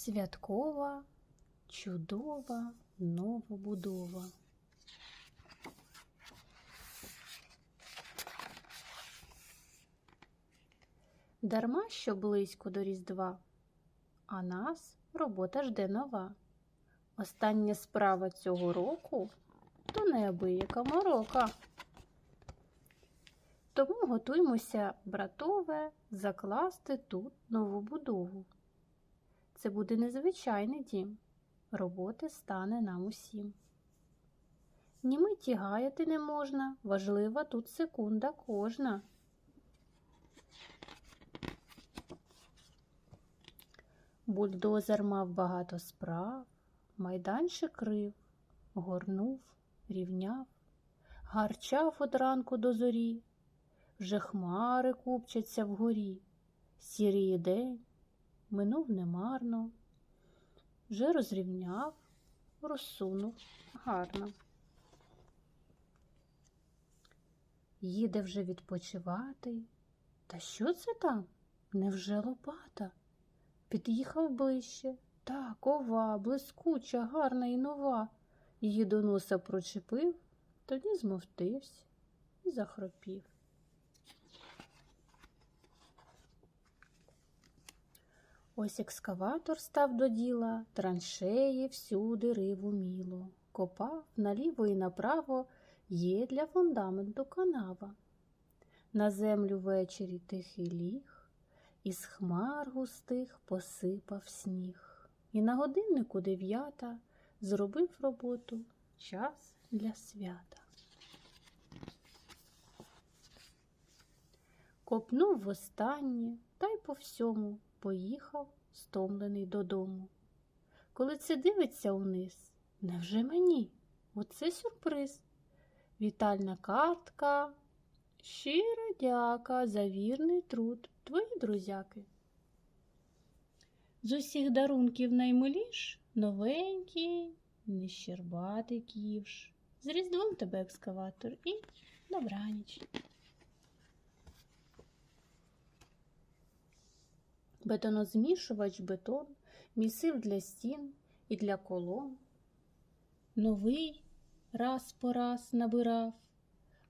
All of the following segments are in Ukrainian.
Святкова, чудова новобудова. Дарма що близько до Різдва, а нас робота жде нова. Остання справа цього року то неабияка морока. Тому готуймося, братове, закласти тут нову будову. Це буде незвичайний дім, роботи стане нам усім. Ні миті гаяти не можна, важлива тут секунда кожна. Бульдозер мав багато справ, майданчик рив, горнув, рівняв, гарчав од ранку до зорі, вже хмари купчаться вгорі, сіріє день, минув немарно, вже розрівняв, розсунув гарно. Їде вже відпочивати. Та що це там? Невже лопата? Під'їхав ближче. Так, ова, блискуча, гарна і нова. Її до носа прочепив, тоді змовтився і захропів. Ось екскаватор став до діла, траншеї всюди рив уміло. Копав наліво і направо є для фундаменту канава. На землю ввечері тихий ліг, із хмар густих посипав сніг. І на годиннику дев'ята зробив роботу час для свята. Копнув востаннє та й по всьому поїхав, стомлений додому. Коли це дивиться униз, невже мені? Оце сюрприз. Вітальна картка. Щира дяка за вірний труд, твої друзяки. З усіх дарунків наймиліш новенький, нещербатий ківш. З різдвом тебе екскаватор і добраніч. Бетонозмішувач бетон місив для стін і для колон. Новий раз по раз набирав,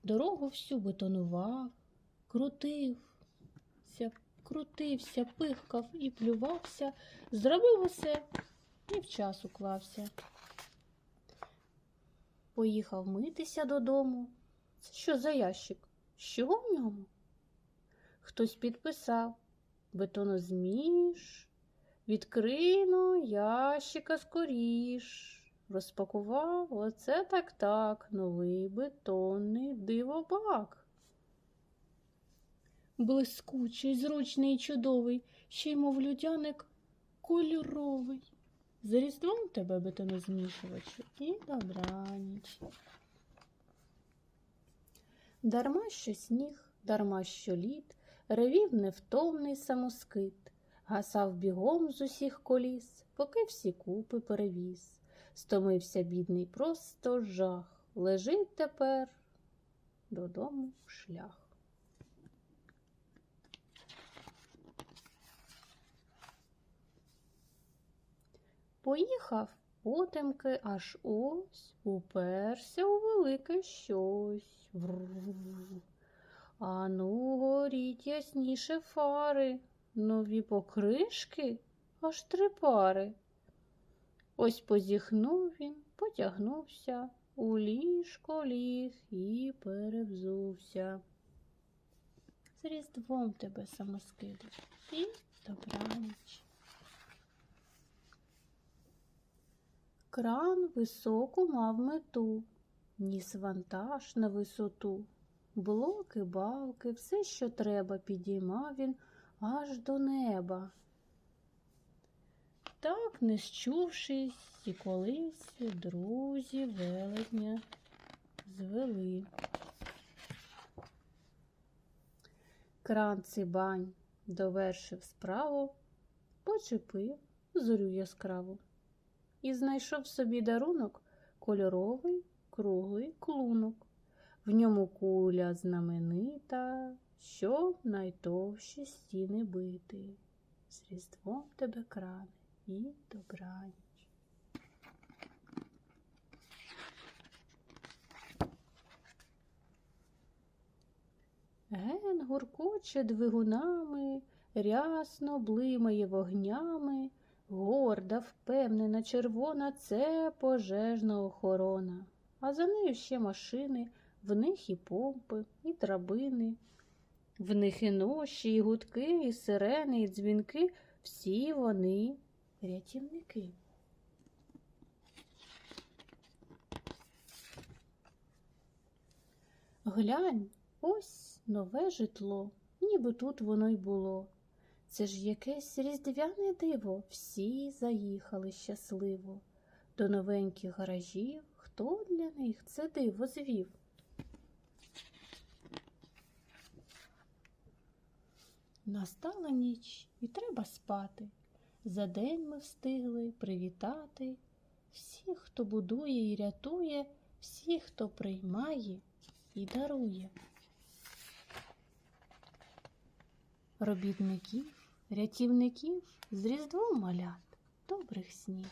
дорогу всю бетонував, крутився, крутився, пихкав і плювався, зробив усе і в час уклався. Поїхав митися додому. Це що за ящик? Що в ньому? Хтось підписав бетонозміш, відкрину ящика скоріш. Розпакував оце так так новий бетонний дивобак. Блискучий, зручний чудовий, ще й мов людяник кольоровий. За різдвом тебе бетонозмішувачу і добраніч. Дарма що сніг, дарма що лід, ревів невтомний самоскит, гасав бігом з усіх коліс, поки всі купи перевіз. Стомився бідний просто жах, лежить тепер додому шлях. Поїхав потемки, аж ось уперся у велике щось. Вру. А ну, горіть ясніше фари, нові покришки аж три пари. Ось позіхнув він, потягнувся, у ліжко ліг і перевзувся. З різдвом тебе самоскиду і добраніч. Кран високу мав мету, ніс вантаж на висоту. Блоки, балки, все, що треба, підіймав він аж до неба. Так, не щувшись, і колись друзі велетня звели. Кран цибань довершив справу, почепив зорю яскраву і знайшов собі дарунок кольоровий круглий клунок. В ньому куля знаменита, щоб найтовщі стіни бити. З різдвом тебе крани і добраніч. Ген гуркоче двигунами, рясно блимає вогнями, горда, впевнена, червона це пожежна охорона. А за нею ще машини, в них і помпи, і драбини, в них і ноші, і гудки, і сирени, і дзвінки, всі вони рятівники. Глянь, ось нове житло, ніби тут воно й було. Це ж якесь різдвяне диво, всі заїхали щасливо. До новеньких гаражів хто для них це диво звів? Настала ніч і треба спати. За день ми встигли привітати всіх, хто будує і рятує, всіх, хто приймає і дарує. Робітників, рятівників з різдвом малят, добрих снів.